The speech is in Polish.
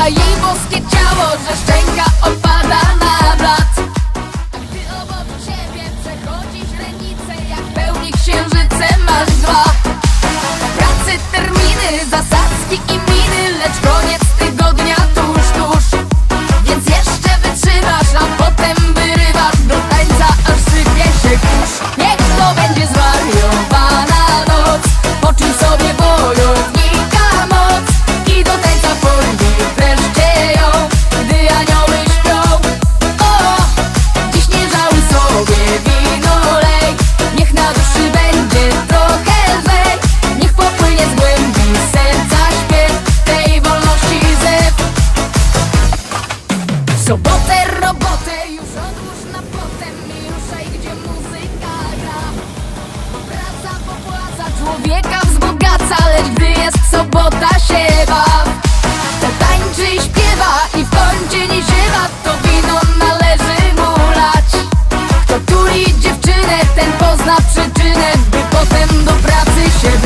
та їй człowieka wzbogaca Lecz gdy jest sobota się baw. To tańczy i śpiewa i w kącie nie ziewa To wino należy mu lać. Kto tuli dziewczynę, ten pozna przyczynę By potem do pracy się